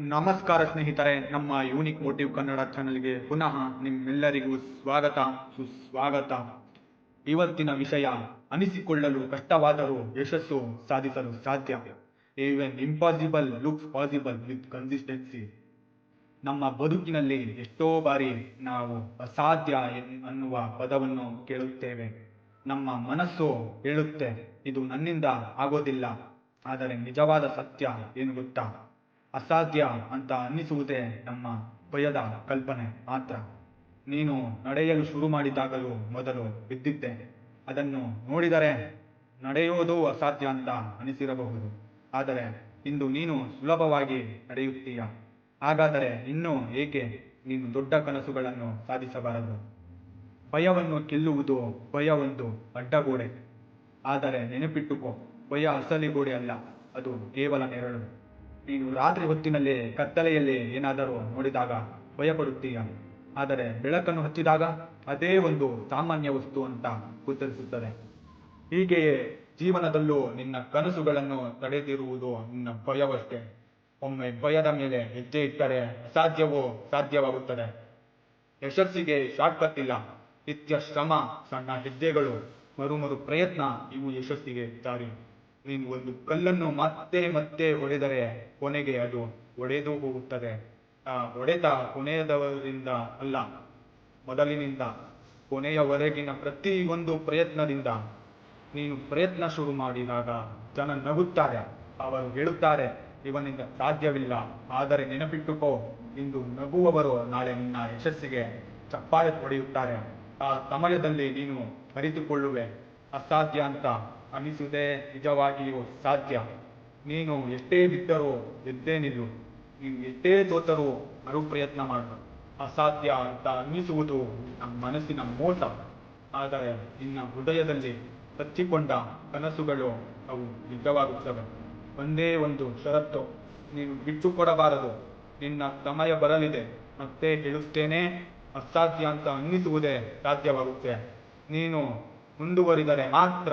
ನಮಸ್ಕಾರ ಸ್ನೇಹಿತರೆ, ನಮ್ಮ ಯೂನಿಕ್ ಮೋಟಿವ್ ಕನ್ನಡ ಚಾನೆಲ್ಗೆ ಪುನಃ ನಿಮ್ಮೆಲ್ಲರಿಗೂ ಸ್ವಾಗತ, ಸುಸ್ವಾಗತ. ಇವತ್ತಿನ ವಿಷಯ, ಅನಿಸಿಕೊಳ್ಳಲು ಕಷ್ಟವಾದರೂ ಯಶಸ್ಸು ಸಾಧಿಸಲು ಸಾಧ್ಯ. Even impossible looks possible with consistency ನಮ್ಮ ಬದುಕಿನಲ್ಲಿ ಎಷ್ಟೋ ಬಾರಿ ನಾವು ಅಸಾಧ್ಯ ಅನ್ನುವ ಪದವನ್ನು ಕೇಳುತ್ತೇವೆ. ನಮ್ಮ ಮನಸ್ಸು ಹೇಳುತ್ತೆ, ಇದು ನನ್ನಿಂದ ಆಗೋದಿಲ್ಲ, ಆದರೆ ನಿಜವಾದ ಸತ್ಯ ಏನು ಗೊತ್ತಾ ಅಸಾಧ್ಯ ಅಂತ ಅನ್ನಿಸುವುದೇ ನಮ್ಮ ಭಯದ ಕಲ್ಪನೆ ಮಾತ್ರ. ನೀನು ನಡೆಯಲು ಶುರು ಮಾಡಿದಾಗಲೂ ಮೊದಲು ಬಿದ್ದಿದ್ದೆ. ಅದನ್ನು ನೋಡಿದರೆ ನಡೆಯುವುದು ಅಸಾಧ್ಯ ಅಂತ ಅನಿಸಿರಬಹುದು. ಆದರೆ ಇಂದು ನೀನು ಸುಲಭವಾಗಿ ನಡೆಯುತ್ತೀಯ. ಹಾಗಾದರೆ ಇನ್ನೂ ಏಕೆ ನೀನು ದೊಡ್ಡ ಕನಸುಗಳನ್ನು ಸಾಧಿಸಬಾರದು? ಭಯವನ್ನು ಕೆಲ್ಲುವುದು ಭಯ ಒಂದು ಅಡ್ಡಗೋಡೆ ಆದರೆ ನೆನಪಿಟ್ಟುಕೋ, ಭಯ ಅಸಲಿ ಗೋಡೆ ಅಲ್ಲ, ಅದು ಕೇವಲ ನೆರಳು. ನೀನು ರಾತ್ರಿ ಹೊತ್ತಿನಲ್ಲಿ ಕತ್ತಲೆಯಲ್ಲಿ ಏನಾದರೂ ನೋಡಿದಾಗ ಭಯಪಡುತ್ತೀಯ? ಆದರೆ ಬೆಳಕನ್ನು ಹಚ್ಚಿದಾಗ ಅದೇ ಒಂದು ಸಾಮಾನ್ಯ ವಸ್ತು ಅಂತ ಗೋಚರಿಸುತ್ತದೆ ಹೀಗೆಯೇ ಜೀವನದಲ್ಲೂ ನಿನ್ನ ಕನಸುಗಳನ್ನು ತಡೆದಿರುವುದು ನಿನ್ನ ಭಯವಷ್ಟೇ. ಒಮ್ಮೆ ಭಯದ ಮೇಲೆ ಹೆಜ್ಜೆ ಇಟ್ಟರೆ ಅಸಾಧ್ಯವೂ ಸಾಧ್ಯವಾಗುತ್ತದೆ. ಯಶಸ್ಸಿಗೆ ಶಾರ್ಟ್ಕಟ್ ಇಲ್ಲ ನಿತ್ಯ ಶ್ರಮ, ಸಣ್ಣ ಹೆಜ್ಜೆಗಳು, ಮರುಮರು ಪ್ರಯತ್ನ ಇವು ಯಶಸ್ಸಿಗೆ ದಾರಿ. ಒಂದು ಕಲ್ಲನ್ನು ಮತ್ತೆ ಮತ್ತೆ ಹೊಡೆದರೆ ಕೊನೆಗೆ ಅದು ಒಡೆದು ಹೋಗುತ್ತದೆ. ಆ ಹೊಡೆತ ಕೊನೆಯದವರಿಂದ ಅಲ್ಲ, ಮೊದಲಿನಿಂದ, ಕೊನೆಯವರೆಗಿನ ಪ್ರತಿ ಒಂದು ಪ್ರಯತ್ನದಿಂದ ನೀನು ಪ್ರಯತ್ನ ಶುರು ಮಾಡಿದಾಗ ಜನ ನಗುತ್ತಾರೆ. ಅವರು ಹೇಳುತ್ತಾರೆ, ಇವನಿಂದ ಸಾಧ್ಯವಿಲ್ಲ, ಆದರೆ ನೆನಪಿಟ್ಟುಕೋ, ಇಂದು ನಗುವವರು ನಾಳೆ ನಿನ್ನ ಯಶಸ್ಸಿಗೆ ಚಪ್ಪಾಳೆ ಹೊಡೆಯುತ್ತಾರೆ. ಆ ಸಮಯದಲ್ಲಿ ನೀನು ಅರಿತುಕೊಳ್ಳುವೆ, ಅಸಾಧ್ಯ ಅಂತ ಅನಿಸುವುದೇ ನಿಜವಾಗಿಯೂ ಸಾಧ್ಯ. ನೀನು ಎಷ್ಟೇ ಬಿದ್ದರೂ, ಎದ್ದೇ ನಿಲ್ಲು. ನೀನು ಎಷ್ಟೇ ಸೋತರೂ ಮರು ಪ್ರಯತ್ನ ಮಾಡು. ಅಸಾಧ್ಯ ಅಂತ ಅನ್ನಿಸುವುದು ನಮ್ಮ ಮನಸ್ಸಿನ ಮೋಸ. ಆದರೆ ನಿನ್ನ ಹೃದಯದಲ್ಲಿ ಹಚ್ಚಿಕೊಂಡ ಕನಸುಗಳು ಅವು ನಿಜವಾಗುತ್ತವೆ. ಒಂದೇ ಒಂದು ಷರತ್ತು. ನೀನು ಬಿಟ್ಟುಕೊಡಬಾರದು. ನಿನ್ನ ಸಮಯ ಬರಲಿದೆ. ಮತ್ತೆ ಹೇಳುತ್ತೇನೆ, ಅಸಾಧ್ಯ ಅಂತ ಅನ್ನಿಸುವುದೇ ಸಾಧ್ಯವಾಗುತ್ತೆ. ನೀನು ಮುಂದುವರಿದರೆ ಮಾತ್ರ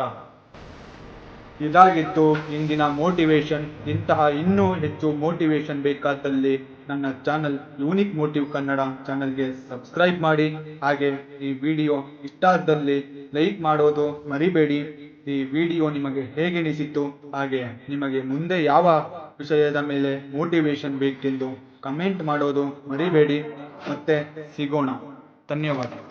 ಇದಾಗಿತ್ತು. ಇಂದಿನ ಮೋಟಿವೇಶನ್. ಇಂತಹ ಇನ್ನೂ ಹೆಚ್ಚು ಮೋಟಿವೇಶನ್ ಬೇಕಾದಲ್ಲಿ ನನ್ನ ಚಾನಲ್ ಯೂನಿಕ್ ಮೋಟಿವ್ ಕನ್ನಡ ಚಾನಲ್ಗೆ ಸಬ್ಸ್ಕ್ರೈಬ್ ಮಾಡಿ. ಹಾಗೆ ಈ ವಿಡಿಯೋ ಇಷ್ಟ ಆದಲ್ಲಿ ಲೈಕ್ ಮಾಡೋದು ಮರಿಬೇಡಿ. ಈ ವಿಡಿಯೋ ನಿಮಗೆ ಹೇಗೆ ಅನಿಸಿತು ಹಾಗೆ ನಿಮಗೆ ಮುಂದೆ ಯಾವ ವಿಷಯದ ಮೇಲೆ ಮೋಟಿವೇಶನ್ ಬೇಕೆಂದು ಕಮೆಂಟ್ ಮಾಡೋದು ಮರಿಬೇಡಿ. ಮತ್ತೆ ಸಿಗೋಣ. ಧನ್ಯವಾದ.